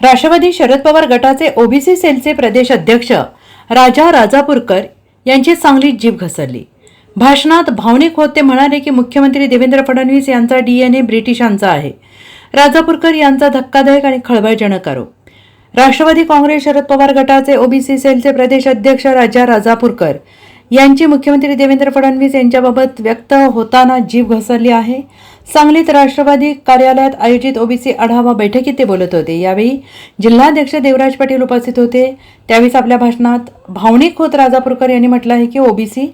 राष्ट्रवादी शरद पवार गटाचे ओबीसी सेलचे प्रदेश अध्यक्ष राजा राजापूरकर यांची चांगली जीभ घसरली. भाषणात भावनिक होत ते म्हणाले की मुख्यमंत्री देवेंद्र फडणवीस यांचा डीएनए ब्रिटिशांचा आहे. राजापूरकर यांचा धक्कादायक आणि खळबळजनक आरोप. राष्ट्रवादी काँग्रेस शरद पवार गटाचे ओबीसी सेलचे प्रदेश अध्यक्ष राजा राजापूरकर यांची मुख्यमंत्री देवेंद्र फडणवीस यांच्याबाबत व्यक्त होताना जीभ घसरली आहे. सांगलीत राष्ट्रवादी कार्यालयात आयोजित ओबीसी आढावा बैठकीत ते बोलत होते. यावेळी जिल्हाध्यक्ष देवराज पाटील उपस्थित होते. त्यावेळीच आपल्या भाषणात भावनिक होत राजापूरकर यांनी म्हटलं आहे की ओबीसी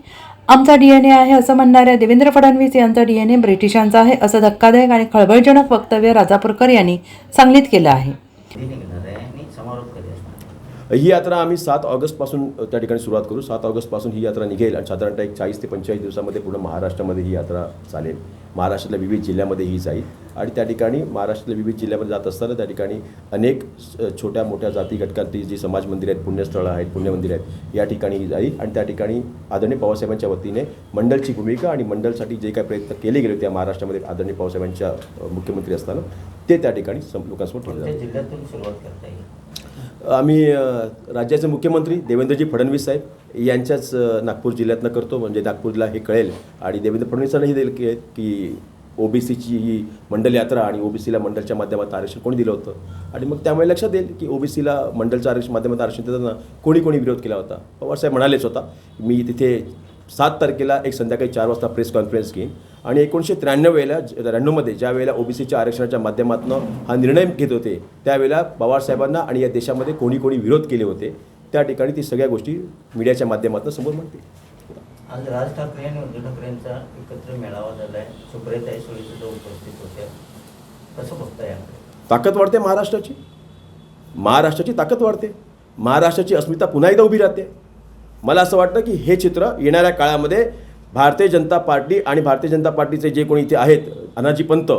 आमचा डीएनए आहे असं म्हणणाऱ्या देवेंद्र फडणवीस यांचा डीएनए ब्रिटिशांचा आहे असं धक्कादायक आणि खळबळजनक वक्तव्य राजापूरकर यांनी सांगलीत केलं आहे. ही यात्रा आम्ही सात ऑगस्टपासून त्या ठिकाणी सुरुवात करू. सात ऑगस्टपासून ही यात्रा निघेल आणि साधारणतः एक चाळीस ते पंचेचाळीस दिवसामध्ये पूर्ण महाराष्ट्रामध्ये ही यात्रा चालेल. महाराष्ट्रातल्या विविध जिल्ह्यामध्ये ही जाईल. आणि त्या ठिकाणी महाराष्ट्रातल्या विविध जिल्ह्यामध्ये जात असताना त्या ठिकाणी अनेक छोट्या मोठ्या जाती घटकातील जी समाज मंदिरं आहेत पुण्यस्थळं आहेत पुण्यमंदिरं आहेत या ठिकाणी ही जाईल. आणि त्या ठिकाणी आदरणीय पवारसाहेबांच्या वतीने मंडलची भूमिका आणि मंडलसाठी जे काही प्रयत्न केले गेले होते महाराष्ट्रामध्ये आदरणीय पवारसाहेबांच्या मुख्यमंत्री असताना ते त्या ठिकाणी लोकांसमोर ठेवले कोणत्या आम्ही राज्याचे मुख्यमंत्री देवेंद्रजी फडणवीस साहेब यांच्याच नागपूर जिल्ह्यातनं करतो. म्हणजे नागपूरला हे कळेल. आणि देवेंद्र फडणवीसांनाही देईल की की ओबीसीची ही मंडल यात्रा आणि ओबीसीला मंडलच्या माध्यमात आरक्षण कोणी दिलं होतं? आणि मग त्यामुळे लक्षात येईल की ओबीसीला मंडलच्या आरक्षण माध्यमात आरक्षण देताना कोणी कोणी विरोध केला होता? पवारसाहेब म्हणालेच होता मी तिथे सात तारखेला एक संध्याकाळी चार वाजता प्रेस कॉन्फरन्स घेईन. आणि एकोणीसशे त्र्याण्णव वेळेला त्र्याण्णवमध्ये ज्या वेळेला ओबीसीच्या आरक्षणाच्या माध्यमातून हा निर्णय घेत होते त्यावेळेला पवारसाहेबांना आणि या देशामध्ये कोणी कोणी विरोध केले होते त्या ठिकाणी ती सगळ्या गोष्टी मीडियाच्या माध्यमातून समोर मांडतील आज राज ठाकरे आणि उद्धव ठाकरेंचा एकत्र मेळावा झाला आहे सुप्रियाताई सुळे सुद्धा उपस्थित होत्या कसं बघता याकडे ताकद वाढते महाराष्ट्राची. महाराष्ट्राची ताकद वाढते. महाराष्ट्राची अस्मिता पुन्हा एकदा उभी राहते. मला असं वाटतं की हे चित्र येणाऱ्या काळामध्ये भारतीय जनता पार्टी आणि भारतीय जनता पार्टीचे जे कोणी इथे आहेत अनाजी पंत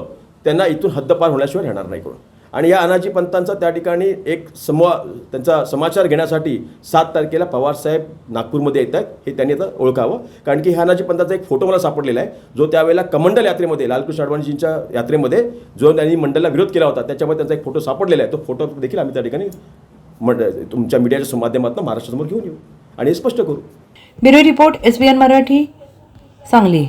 त्यांना इथून हद्दपार होण्याशिवाय राहणार नाही कोण. आणि या अनाजी पंतांचा त्या ठिकाणी एक समूह त्यांचा समाचार घेण्यासाठी सात तारखेला पवारसाहेब नागपूरमध्ये येत आहेत हे त्यांनी आता ओळखावं. कारण की ह्या अनाजी पंताचा एक फोटो मला सापडलेला आहे जो त्यावेळेला कमंडल यात्रेमध्ये लालकृष्ण अडवाणीजींच्या यात्रेमध्ये जो त्यांनी मंडलला विरोध केला होता त्याच्यामध्ये त्यांचा एक फोटो सापडलेला आहे. तो फोटो देखील आम्ही त्या ठिकाणी मंड तुमच्या मीडियाच्या माध्यमातून महाराष्ट्रासमोर घेऊन येऊ आणि स्पष्ट करू. Bureau report SBN Marathi. Sangli